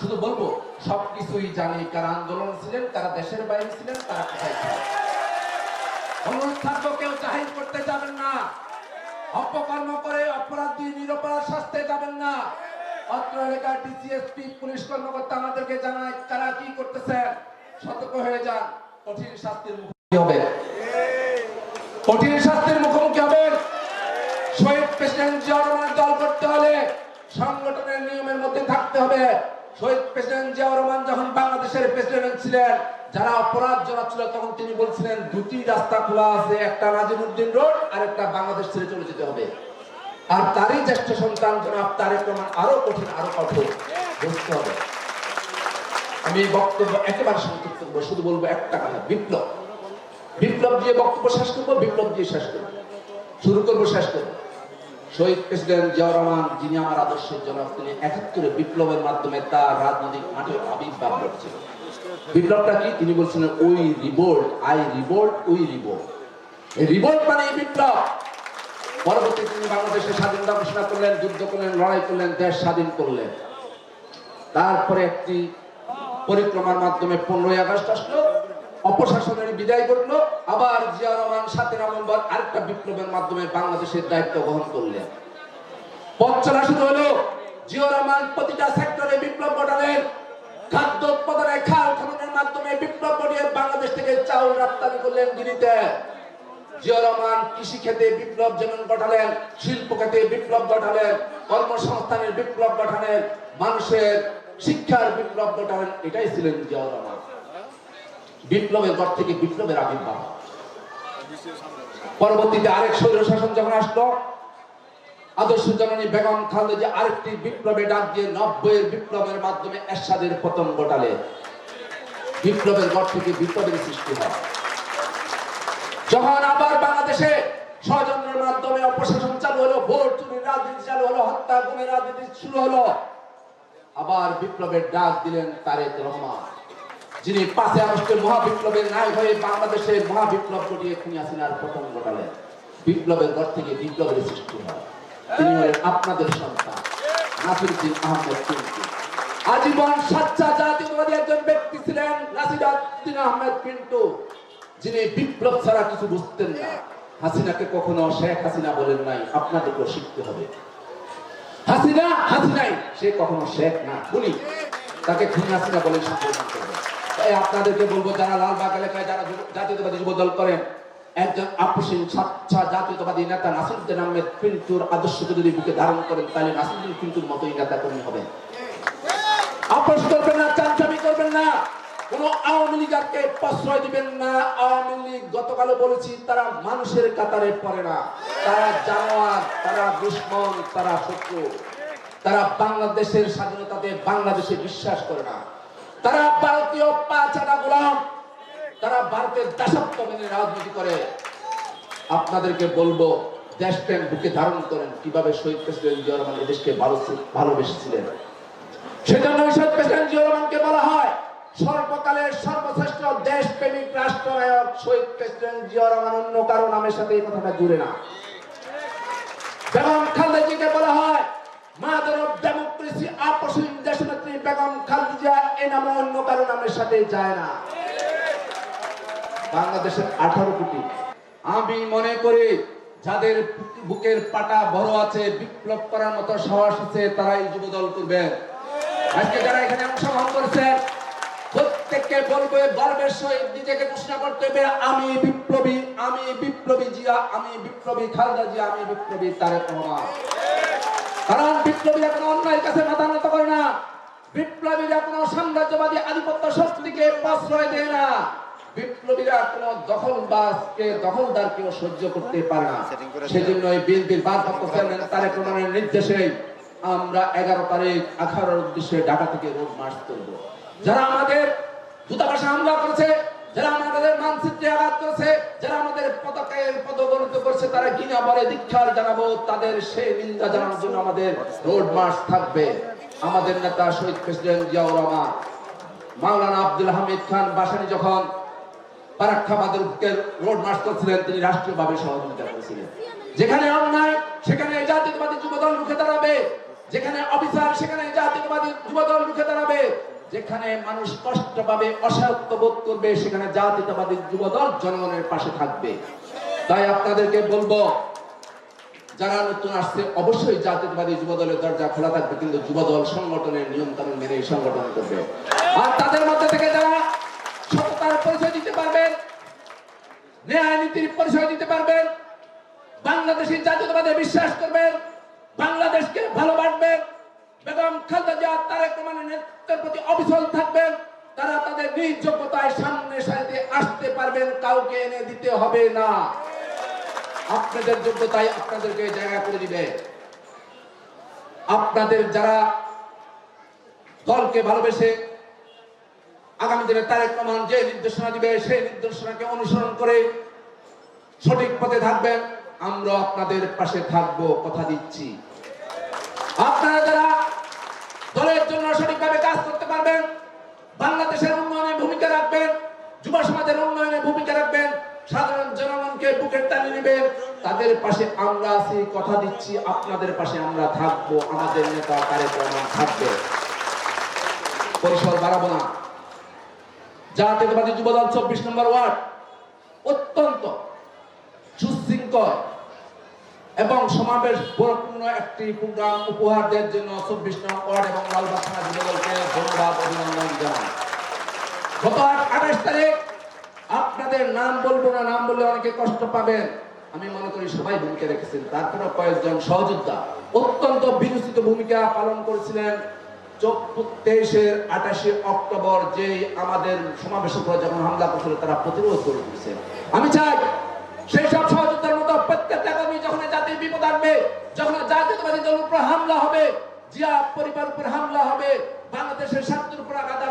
শুধু বলব, সবকিছুই জানি কারা আন্দোলন ছিলেন, কারা দেশের বাইরে ছিলেন তারা কোথায় ছিলেন। কেউ জাহির করতে যাবেন না। অপকর্ম করে অপরাধী, নিরপরাধ শাস্তে যাবেন না। কি সতর্ক হয়ে যান, কঠিন শাস্তির হবে কঠিন শাস্তির মুখোমুখি হলে সংগঠনের নিয়মের মধ্যে থাকতে হবে। শহীদ প্রেসিডেন্ট জিয়া রহমান যখন বাংলাদেশের প্রেসিডেন্ট ছিলেন, যারা অপরাধ জড়াচ্ছিল তখন তিনি বলছিলেন, দুটি রাস্তা খোলা আছে, একটা নাজিমুদ্দিন রোড আর একটা বাংলাদেশ ছেড়ে চলে যেতে হবে। আর তারই জ্যেষ্ঠ সন্তান জনাব তারেক রহমান আরও কঠিন, আরও কঠোর। বুঝতে হবে। আমি বক্তব্য একেবারে সংক্ষিপ্ত করব, শুধু বলব একটা কথা, বিপ্লব। বিপ্লব দিয়ে বক্তব্য শেষ করব, বিপ্লব দিয়ে শেষ করব। শুরু করব, শেষ করব। শহীদ প্রেসিডেন্ট জিয়া রহমান, যিনি আমার আদর্শের জনক, তিনি একাত্তরে বিপ্লবের মাধ্যমে তার রাজনৈতিক মাঠে আবির্ভাব ঘটছিল। বিপ্লবটা কি? তিনি বলছিলেন, ওই রিবোল্ট, আই রিবোল্ট, উই রিবোল্ট। রিবোল্ট মানে বিপ্লব। তিনি বাংলাদেশের স্বাধীনতা ঘোষণা করলেন, যুদ্ধ করলেন, লড়াই করলেন, দেশ স্বাধীন করলেন। তারপরে একটি পরিক্রমার মাধ্যমে পনেরোই আগস্ট আসলো, অপশাসনের বিদায় করল আবার জিয়া সাতই নভেম্বর আরেকটা বিপ্লবের মাধ্যমে বাংলাদেশের দায়িত্ব গ্রহণ করলেন। শুরু হলো। জিয়া রহমান প্রতিটা সেক্টরে বিপ্লব ঘটালেন খাদ্য উৎপাদনে খাল খননের মাধ্যমে বিপ্লব ঘটিয়ে বাংলাদেশ থেকে চাউল রপ্তানি করলেন রহমান কৃষি ক্ষেত্রে বিপ্লব যেমন ঘটালেন শিল্প ক্ষেত্রে বিপ্লব ঘটালেন কর্মসংস্থানের বিপ্লব ঘটালেন মানুষের শিক্ষার বিপ্লব ঘটালেন এটাই ছিলেন জিয়া রহমান। বিপ্লবের পর থেকে বিপ্লবের আবির্ভাব। পরবর্তীতে আরেক স্বৈর শাসন যখন আসলো, আদর্শ জননী বেগম খালেদা আরেকটি বিপ্লবে ডাক দিয়ে নব্বইয়ের বিপ্লবের মাধ্যমে এরশাদের পতন ঘটালে বিপ্লবের পর থেকে বিপ্লবের সৃষ্টি হয়। যখন আবার বাংলাদেশে ষড়যন্ত্রের মাধ্যমে অপশাসন চালু হলো, ভোট চুরির রাজনীতি চালু হলো, হত্যা, গুমের রাজনীতি শুরু হলো, আবার বিপ্লবের ডাক দিলেন তারেক রহমান। যিনি পাঁচই আগস্টের মহাবিপ্লবের নায়ক হয়ে বাংলাদেশে মহাবিপ্লব ঘটিয়ে খুনি হাসিনার পতন ঘটালেন বিপ্লবের ঘর থেকে বিপ্লবের সৃষ্টি হয়। তিনি হলেন আপনাদের সন্তান, নাসিরুদ্দিন আহমেদ পিন্টু। আজীবন সাচ্চা জাতীয়তাবাদী একজন ব্যক্তি ছিলেন, নাসিরুদ্দিন আহমেদ পিন্টু, যিনি বিপ্লব ছাড়া কিছু বুঝতেন না। হাসিনাকে কখনো শেখ হাসিনা বলেন নাই, আপনাদেরকেও শিখতে হবে। হাসিনা, হাসিনাই, সে কখনো শেখ না, খুনি। তাকে খুনি হাসিনা বলে সম্বোধন করবে। তাই আপনাদেরকে বলব, যারা লালবাগ এলাকায় যারা জাতীয়তাবাদী যুব দল করেন, একজন আপসীন স্বচ্ছা জাতীয়তাবাদী নেতা নাসিরুদ্দিন আহমেদ পিন্টুর আদর্শকে যদি বুকে ধারণ করেন, তাহলে নাসিরুদ্দিন পিন্টুর মতোই নেতা কর্মী হবেন আপোষ করবেন না চামচামি করবেন না, কোন আওয়ামী লীগকে প্রশ্রয় দিবেন না। আওয়ামী লীগ, গতকালও বলেছি, তারা মানুষের কাতারে পড়ে না। তারা জানোয়ার, তারা দুশ্মন, তারা শত্রু। তারা বাংলাদেশের স্বাধীনতাতে বাংলাদেশে বিশ্বাস করে না। তারা ভারতীয় পাঁচাটা গোলাম, তারা ভারতের দাসত্ব মেনে রাজনীতি করে। আপনাদেরকে বলব দেশপ্রেম বুকে ধারণ করেন কীভাবে শহীদ প্রেসিডেন্ট জিয়া রহমান এই দেশকে ভালো ভালোবেসেছিলেন। সেজন্য শহীদ প্রেসিডেন্ট জিয়া রহমানকে বলা হয়, সর্বকালের সর্বশ্রেষ্ঠ রাষ্ট্রনায়ক শহীদ প্রেসিডেন্ট জিয়া রহমান অন্য কারও নামের সাথে এই কথাটা জুড়ে না। বেগম খালেদা জিয়াকে বলা হয়, মাদার অফ ডেমোক্রেসি আপসীন দেশনেত্রী বেগম খালেদা জিয়া এই নামে অন্য কারও নামের সাথে যায় না। বাংলাদেশের আঠারো কোটি। আমি মনে করি যাদের বুকের পাটা বড় আছে, বিপ্লব করার মতো সাহস আছে, তারাই যুবদল করবেন আজকে যারা এখানে অংশগ্রহণ করেছেন, প্রত্যেককে বলবে গর্বের সহিত নিজেকে ঘোষণা করতে হবে, আমি বিপ্লবী আমি বিপ্লবী জিয়া, আমি বিপ্লবী খালেদা জিয়া, আমি বিপ্লবী তারেক রহমান। কারণ বিপ্লবীরা কোনো অন্যায়ের কাছে মাথা নত করে না। বিপ্লবীরা কোনো সাম্রাজ্যবাদী আধিপত্য শক্তিকে প্রশ্রয় দেয় না। বিপ্লবীরা কোনো দখলবাজকে দখলদারকেও সহ্য করতে পারে না। সেজন্য এই বিএনপির ভারপ্রাপ্ত চেয়ারম্যান তারেক রহমানের নির্দেশে আমরা এগারো তারিখ আঠারোর উদ্দেশ্যে ঢাকা থেকে রোড মার্চ করব। যারা আমাদের দূতাবাসে হামলা করেছে যারা আমাদের মানচিত্রে আঘাত করেছে যারা আমাদের পতাকায় পদগণিত করছে তারা ঘৃণা বলে দীক্ষার জানাব তাদের সেই নিন্দা জানানোর জন্য আমাদের রোড মার্চ থাকবে। আমাদের নেতা শহীদ প্রেসিডেন্ট জিয়াউর রহমান, মাওলানা আব্দুল হামিদ খান বাসানি যখন রোড তিনি রাষ্ট্রীয়ভাবে সহযোগিতা করেছিলেন। যেখানে অন্যায়, সেখানে জাতীয়তাবাদী যুবদল রুখে দাঁড়াবে। যেখানে অফিসার সেখানে জাতীয়তাবাদী যুবদল রুখে দাঁড়াবে। যেখানে মানুষ কষ্ট পাবে অসহায়ত্ব বোধ করবে, সেখানে জাতীয়তাবাদী যুবদল জনগণের পাশে থাকবে। তাই আপনাদেরকে বলব যারা নতুন আসছে, অবশ্যই জাতীয়তাবাদী যুবদলের দরজা খোলা থাকবে, কিন্তু যুবদল সংগঠনের নিয়ম কানুন মেনে সংগঠন করবে। আর তাদের মধ্যে থেকে যারা সততার পরিচয় দিতে পারবেন ন্যায় নীতির পরিচয় দিতে পারবেন, বাংলাদেশি জাতীয়তাবাদে বিশ্বাস করবেন, বাংলাদেশকে ভালোবাসবেন বেগম খালেদা জিয়া, তারেক রহমানের নেতৃত্বের প্রতি অবিচল থাকবেন, তারা তাদের নিজ যোগ্যতায় সামনে সারিতে আসতে পারবেন, কাউকে এনে দিতে হবে না। আপনাদের যোগ্যতায় আপনাদেরকে জায়গা করে দিবে। আপনাদের যারা দলকে ভালোবেসে আগামী দিনে তারেক রহমান যে নির্দেশনা দিবে, সেই নির্দেশনাকে অনুসরণ করে সঠিক পথে থাকবেন আমরা আপনাদের পাশে থাকব, কথা দিচ্ছি আপনারা যারা দলের জন্য সঠিকভাবে কাজ করতে পারবেন বাংলাদেশের উন্নয়নে ভূমিকা রাখবেন যুব সমাজের উন্নয়নে ভূমিকা রাখবেন সাধারণ জনগণকে বুকের টানে নেবেন তাদের পাশে আমরা আছি, কথা দিচ্ছি, আপনাদের পাশে আমরা থাকব, আমাদের নেতা রহমান থাকবে। পরিসর বাড়াবো না। জাতীয়তাবাদী যুবদল চব্বিশ নম্বর ওয়ার্ড অত্যন্ত সুশৃঙ্খল এবং সমাবেশ বরপূর্ণ একটি প্রোগ্রাম উপহার দেওয়ার জন্য চব্বিশ নম্বর ওয়ার্ড এবং লালবাগ থানা যুবদলকে ধন্যবাদ, অভিনন্দন জানাই। গত আঠাশ তারিখ আপনাদের নাম বলব না, নাম বললে অনেকে কষ্ট পাবেন। আমি মনে করি সবাই ভূমিকা রেখেছেন। তারপরে কয়েকজন সহযোদ্ধা। অত্যন্ত বিরোচিত ভূমিকা পালন করেছিলেন তেইশের আঠাশে অক্টোবর যে আমাদের যখন হামলা করছিল, তারা প্রতিরোধ করে দিয়েছে। আমি চাই সেই সব সহযোদ্ধার মতো প্রত্যেকটা কর্মী যখন জাতির বিপদ আসবে, যখন জাতীয়তাবাদী উপর হামলা হবে জিয়া পরিবার উপর হামলা হবে, বাংলাদেশের স্বার্থের উপর আঘাত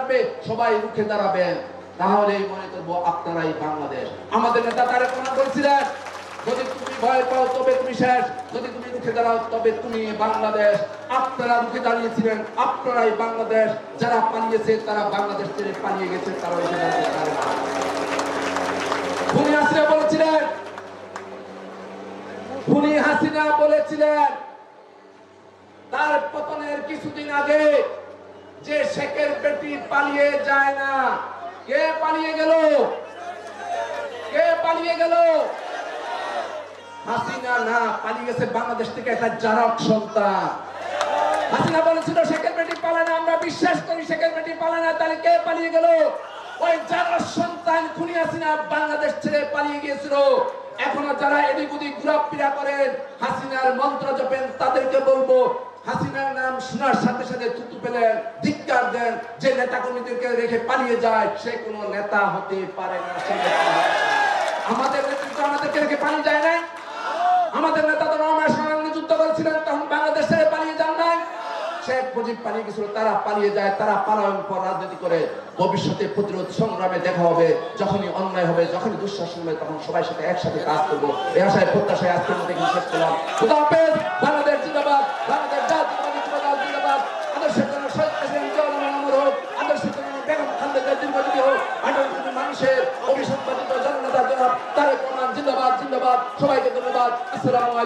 সবাই রুখে দাঁড়াবেন। তাহলেই মনে করব আপনারাই বাংলাদেশ। আমাদের নেতা তারা করেছিলেন যদি তুমি ভয় পাও, তবে তুমি শেষ। যদি তুমি রুখে দাঁড়াও, তবে তুমি বাংলাদেশ। আপনারা রুখে দাঁড়িয়েছিলেন, আপনারাই বাংলাদেশ। যারা পালিয়েছে, তারা বাংলাদেশ পালিয়ে গেছে তারা বলেছিলেন। হাসিনা বলেছিলেন, তার পতনের কিছুদিন আগে যে শেখের বেটি পালিয়ে যায় না, কে পালিয়ে গেল? কে পালিয়ে গেল? হাসিনা না পালিয়ে গেছে বাংলাদেশ থেকে একটা জারক সন্তান। হাসিনা বলেছিল বেটি পালে না, আমরা বিশ্বাস করি বেটি পালে না, তাহলে কে পালিয়ে গেল? ওই জারক সন্তান খুনি হাসিনা বাংলাদেশ ছেড়ে পালিয়ে গিয়েছিল। এখনও যারা এদিক ওদিক ঘোরাফেরা করেন, হাসিনার মন্ত্র জপেন, তাদেরকে বলব, হাসিনার নাম শোনার সাথে সাথে থুতু পেলেন, ধিক্কার দেন, যে নেতা কর্মীদেরকে রেখে পালিয়ে যায়, সে কোনো নেতা হতে পারে না, সে। আমাদের নেতৃত্ব আমাদেরকে মুজিব পালিয়ে গেছিল, তারা পালিয়ে যায়, তারা পালায়ন পর রাজনীতি করে। ভবিষ্যতে প্রতিরোধ সংগ্রামে দেখা হবে, যখনই অন্যায় হবে, যখনই দুঃশাসন হবে, তখন সবাই সাথে একসাথে কাজ করব। এই আশায়, প্রত্যাশায় আজকের মধ্যে শেষ করলাম। জন্য মানুষের তারেক জিন্দাবাদ জিন্দাবাদ। সবাইকে ধন্যবাদ। আসসালামু